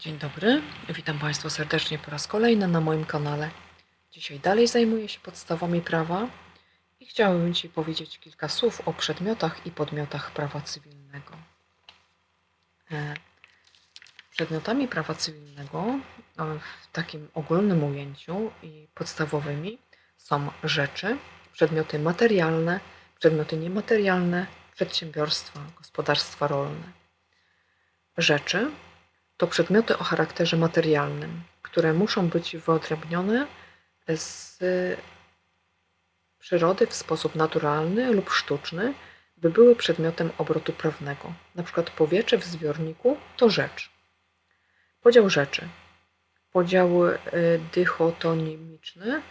Dzień dobry, witam Państwa serdecznie po raz kolejny na moim kanale. Dzisiaj dalej zajmuję się podstawami prawa i chciałabym Ci powiedzieć kilka słów o przedmiotach i podmiotach prawa cywilnego. E, Przedmiotami prawa cywilnego e, w takim ogólnym ujęciu i podstawowymi są rzeczy, przedmioty materialne, przedmioty niematerialne, przedsiębiorstwa, gospodarstwa rolne. Rzeczy to przedmioty o charakterze materialnym, które muszą być wyodrębnione z przyrody w sposób naturalny lub sztuczny, by były przedmiotem obrotu prawnego. Na przykład powietrze w zbiorniku to rzecz. Podział rzeczy. Podział y, dychotonimiczny,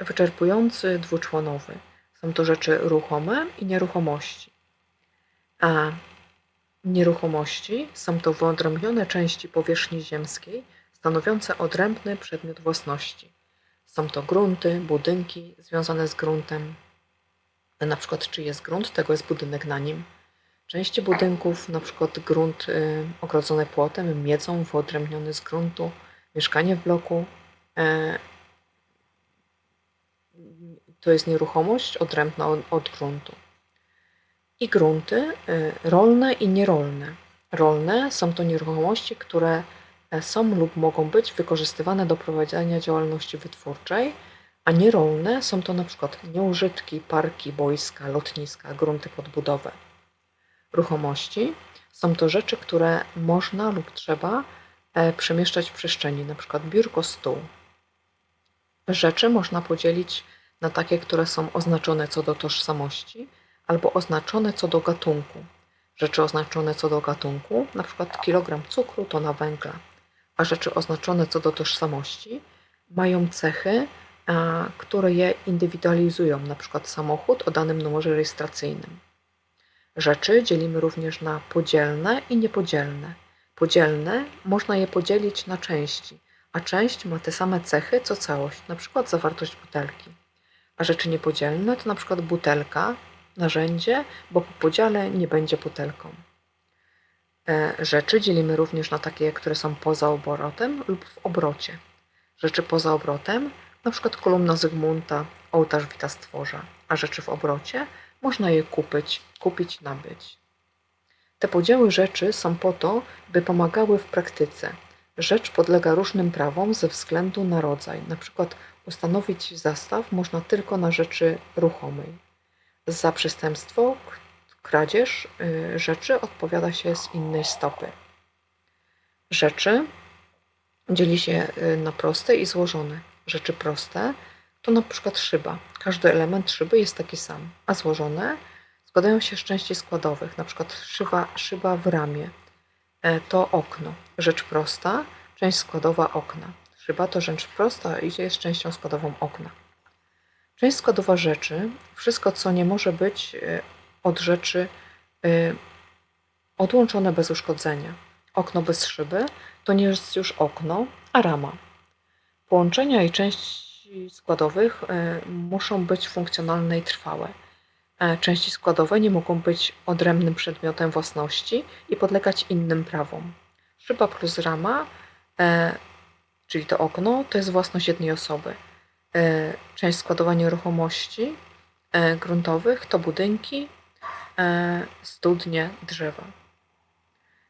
y, wyczerpujący, dwuczłonowy. Są to rzeczy ruchome i nieruchomości. A Nieruchomości są to wyodrębnione części powierzchni ziemskiej, stanowiące odrębny przedmiot własności. Są to grunty, budynki związane z gruntem. Na przykład, czy jest grunt, tego jest budynek na nim. Części budynków, na przykład grunt y, ogrodzony płotem, miedzą, wyodrębniony z gruntu, mieszkanie w bloku. E, to jest nieruchomość odrębna od, od gruntu i grunty y, rolne i nierolne. Rolne są to nieruchomości, które e, są lub mogą być wykorzystywane do prowadzenia działalności wytwórczej, a nierolne są to przykład nieużytki, parki, boiska, lotniska, grunty pod budowę. Ruchomości są to rzeczy, które można lub trzeba e, przemieszczać w przestrzeni, przykład biurko, stół. Rzeczy można podzielić na takie, które są oznaczone co do tożsamości, albo oznaczone co do gatunku. Rzeczy oznaczone co do gatunku, np. kilogram cukru tona węgla, a rzeczy oznaczone co do tożsamości mają cechy, które je indywidualizują, np. samochód o danym numerze rejestracyjnym. Rzeczy dzielimy również na podzielne i niepodzielne. Podzielne można je podzielić na części, a część ma te same cechy co całość, np. zawartość butelki. A rzeczy niepodzielne to np. butelka narzędzie, bo po podziale nie będzie butelką. E, rzeczy dzielimy również na takie, które są poza obrotem lub w obrocie. Rzeczy poza obrotem, przykład kolumna Zygmunta, ołtarz Wita Stworza, a rzeczy w obrocie można je kupić, kupić, nabyć. Te podziały rzeczy są po to, by pomagały w praktyce. Rzecz podlega różnym prawom ze względu na rodzaj. Na przykład ustanowić zastaw można tylko na rzeczy ruchomej. Za przestępstwo, kradzież y, rzeczy odpowiada się z innej stopy. Rzeczy dzieli się y, na proste i złożone. Rzeczy proste to na przykład szyba. Każdy element szyby jest taki sam, a złożone składają się z części składowych, na przykład szyba, szyba w ramie. To okno. Rzecz prosta, część składowa okna. Szyba to rzecz prosta i jest częścią składową okna. Część składowa rzeczy, wszystko co nie może być e, od rzeczy e, odłączone bez uszkodzenia. Okno bez szyby to nie jest już okno, a rama. Połączenia i części składowych e, muszą być funkcjonalne i trwałe. Części składowe nie mogą być odrębnym przedmiotem własności i podlegać innym prawom. Szyba plus rama, czyli to okno, to jest własność jednej osoby. E, część składowa nieruchomości e, gruntowych to budynki, e, studnie, drzewa.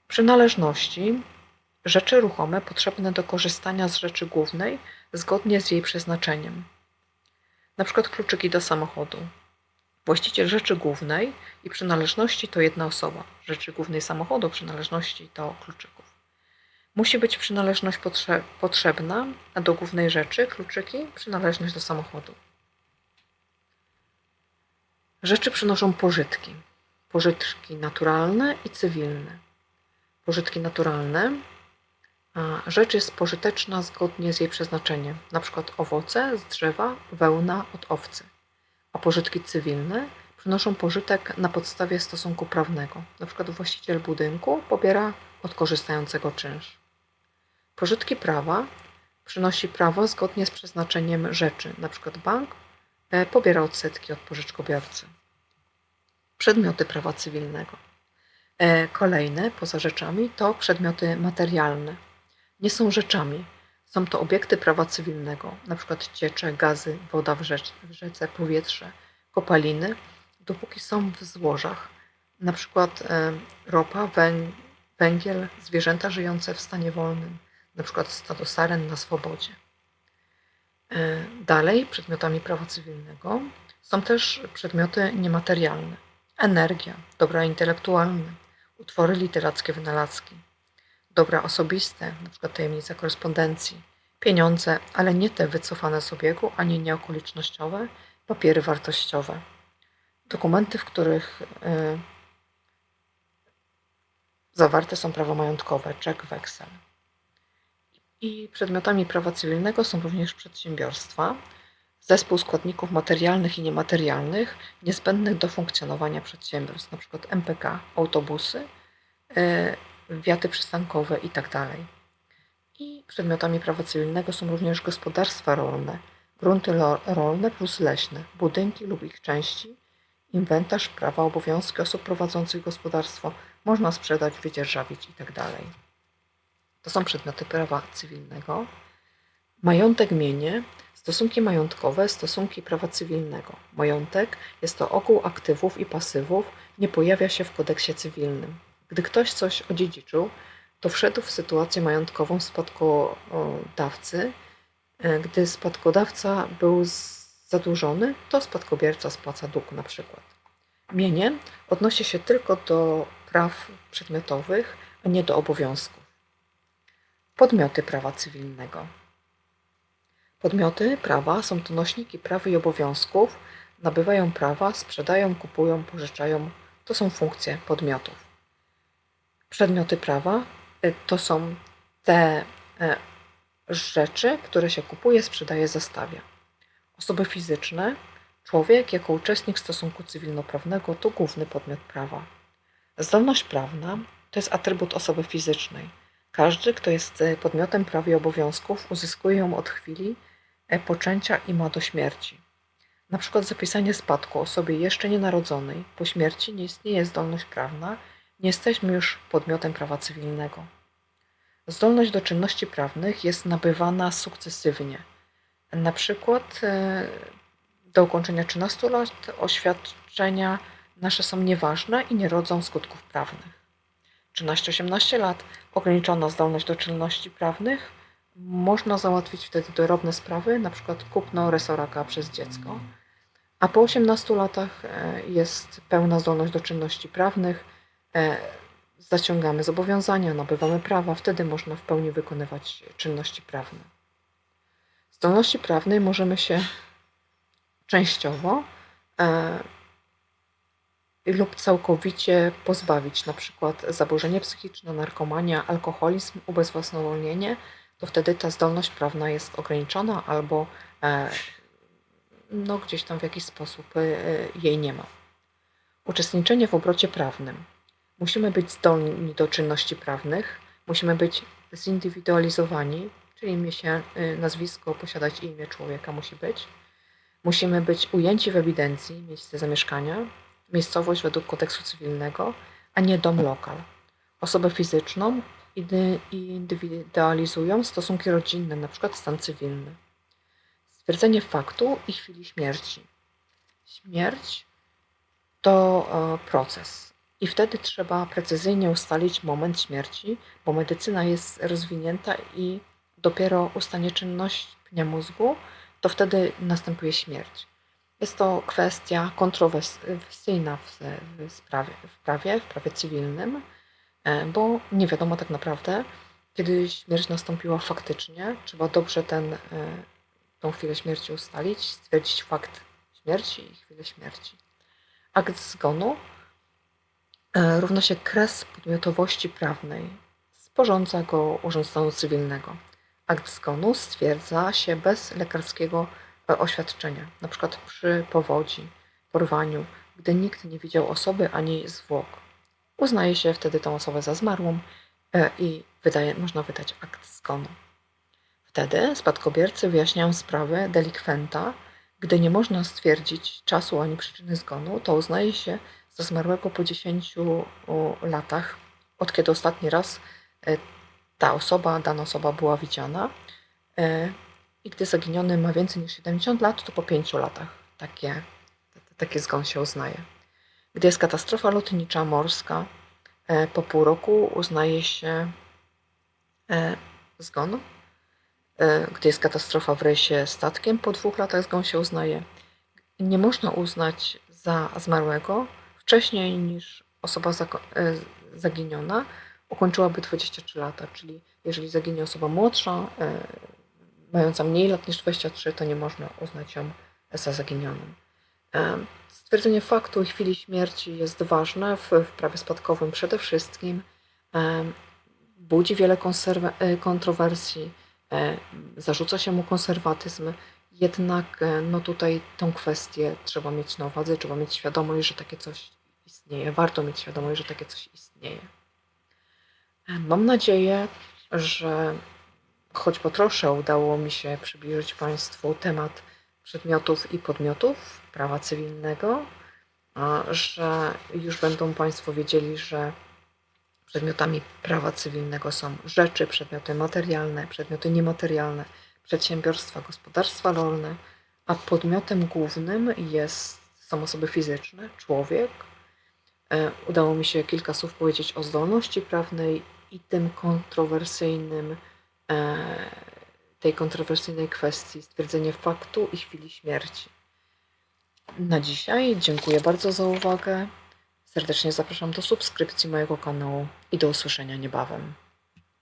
Przynależności rzeczy ruchome potrzebne do korzystania z rzeczy głównej zgodnie z jej przeznaczeniem. Na przykład kluczyki do samochodu. Właściciel rzeczy głównej i przynależności to jedna osoba. Rzeczy głównej samochodu, przynależności to kluczyków. Musi być przynależność potrze potrzebna, a do głównej rzeczy, kluczyki, przynależność do samochodu. Rzeczy przynoszą pożytki. Pożytki naturalne i cywilne. Pożytki naturalne. A rzecz jest pożyteczna zgodnie z jej przeznaczeniem, na przykład owoce z drzewa, wełna od owcy. A pożytki cywilne przynoszą pożytek na podstawie stosunku prawnego, przykład właściciel budynku pobiera od korzystającego czynsz. Pożytki prawa przynosi prawo zgodnie z przeznaczeniem rzeczy, np. bank pobiera odsetki od pożyczkobiorcy. Przedmioty prawa cywilnego. E, Kolejne, poza rzeczami, to przedmioty materialne. Nie są rzeczami. Są to obiekty prawa cywilnego, np. ciecze, gazy, woda w, w rzece, powietrze, kopaliny, dopóki są w złożach, np. e, ropa, węg, węgiel, zwierzęta żyjące w stanie wolnym, np. stado saren na swobodzie. E, Dalej, przedmiotami prawa cywilnego są też przedmioty niematerialne. Energia, dobra intelektualne, utwory literackie, wynalazki, dobra osobiste, np. tajemnica korespondencji, pieniądze, ale nie te wycofane z obiegu, ani nieokolicznościowe, papiery wartościowe, dokumenty, w których y, zawarte są prawa majątkowe, czek, weksel. I przedmiotami prawa cywilnego są również przedsiębiorstwa, zespół składników materialnych i niematerialnych niezbędnych do funkcjonowania przedsiębiorstw, np. MPK, autobusy, y, wiaty przystankowe itd. I przedmiotami prawa cywilnego są również gospodarstwa rolne, grunty rolne plus leśne, budynki lub ich części, inwentarz, prawa, obowiązki osób prowadzących gospodarstwo, można sprzedać, wydzierżawić itd. To są przedmioty prawa cywilnego. Majątek mienie, stosunki majątkowe, stosunki prawa cywilnego. Majątek jest to ogół aktywów i pasywów, nie pojawia się w kodeksie cywilnym. Gdy ktoś coś odziedziczył, to wszedł w sytuację majątkową spadkodawcy. E, Gdy spadkodawca był zadłużony, to spadkobierca spłaca dług na przykład. Mienie odnosi się tylko do praw przedmiotowych, a nie do obowiązków. Podmioty prawa cywilnego. Podmioty prawa są to nośniki praw i obowiązków, nabywają prawa, sprzedają, kupują, pożyczają. To są funkcje podmiotów. Przedmioty prawa y, to są te e, rzeczy, które się kupuje, sprzedaje, zostawia. Osoby fizyczne, człowiek jako uczestnik stosunku cywilnoprawnego to główny podmiot prawa. Zdolność prawna to jest atrybut osoby fizycznej. Każdy, kto jest e, podmiotem praw i obowiązków, uzyskuje ją od chwili e, poczęcia i ma do śmierci. Na przykład zapisanie spadku osobie jeszcze nienarodzonej po śmierci nie istnieje zdolność prawna, nie jesteśmy już podmiotem prawa cywilnego. Zdolność do czynności prawnych jest nabywana sukcesywnie. Na przykład e, do ukończenia 13 lat oświadczenia nasze są nieważne i nie rodzą skutków prawnych. 13-18 lat ograniczona zdolność do czynności prawnych. Można załatwić wtedy drobne sprawy, np. kupno resoraka przez dziecko. A po 18 latach e, jest pełna zdolność do czynności prawnych. e, Zaciągamy zobowiązania, nabywamy prawa, wtedy można w pełni wykonywać czynności prawne. Zdolności prawnej możemy się częściowo e, lub całkowicie pozbawić, na przykład zaburzenie psychiczne, narkomania, alkoholizm, ubezwłasnowolnienie, to wtedy ta zdolność prawna jest ograniczona albo e, no, gdzieś tam w jakiś sposób e, jej nie ma. Uczestniczenie w obrocie prawnym. Musimy być zdolni do czynności prawnych, musimy być zindywidualizowani, czyli imię się, e, nazwisko, posiadać imię człowieka musi być. Musimy być ujęci w ewidencji, miejsce zamieszkania, miejscowość według kodeksu cywilnego, a nie dom lokal. Osobę fizyczną indy- indywidualizują stosunki rodzinne, np. stan cywilny. Stwierdzenie faktu i chwili śmierci. Śmierć to e, proces i wtedy trzeba precyzyjnie ustalić moment śmierci, bo medycyna jest rozwinięta i dopiero ustanie czynność pnia mózgu, to wtedy następuje śmierć. Jest to kwestia kontrowersyjna w, sprawie, w prawie, w prawie cywilnym, e, bo nie wiadomo tak naprawdę, kiedy śmierć nastąpiła faktycznie. Trzeba dobrze ten, e, tą chwilę śmierci ustalić, stwierdzić fakt śmierci i chwilę śmierci. Akt zgonu e, równa się kres podmiotowości prawnej. Sporządza go Urząd Stanu Cywilnego. Akt zgonu stwierdza się bez lekarskiego oświadczenia, na przykład przy powodzi, porwaniu, gdy nikt nie widział osoby ani zwłok. Uznaje się wtedy tą osobę za zmarłą e, i wydaje, można wydać akt zgonu. Wtedy spadkobiercy wyjaśniają sprawę delikwenta. Gdy nie można stwierdzić czasu ani przyczyny zgonu, to uznaje się za zmarłego po 10 o, latach, od kiedy ostatni raz e, ta osoba, dana osoba była widziana. I gdy zaginiony ma więcej niż 70 lat, to po 5 latach takie, taki zgon się uznaje. Gdy jest katastrofa lotnicza morska, e, po pół roku uznaje się e, zgon. E, Gdy jest katastrofa w rejsie statkiem, po dwóch latach zgon się uznaje. Nie można uznać za zmarłego wcześniej niż osoba zaginiona ukończyłaby 23 lata, czyli jeżeli zaginie osoba młodsza, mająca mniej lat niż 23, to nie można uznać ją za zaginioną. E, Stwierdzenie faktu i chwili śmierci jest ważne w, w prawie spadkowym przede wszystkim. E, Budzi wiele e, kontrowersji, zarzuca się mu konserwatyzm, jednak no tutaj tą kwestię trzeba mieć na uwadze, trzeba mieć świadomość, że takie coś istnieje. Warto mieć świadomość, że takie coś istnieje. Mam nadzieję, że choć po trosze udało mi się przybliżyć Państwu temat przedmiotów i podmiotów prawa cywilnego, że już będą Państwo wiedzieli, że przedmiotami prawa cywilnego są rzeczy, przedmioty materialne, przedmioty niematerialne, przedsiębiorstwa, gospodarstwa rolne, a podmiotem głównym jest, są osoby fizyczne, człowiek. E, Udało mi się kilka słów powiedzieć o zdolności prawnej i tym kontrowersyjnym, tej kontrowersyjnej kwestii stwierdzenie faktu i chwili śmierci. Na dzisiaj dziękuję bardzo za uwagę. Serdecznie zapraszam do subskrypcji mojego kanału i do usłyszenia niebawem.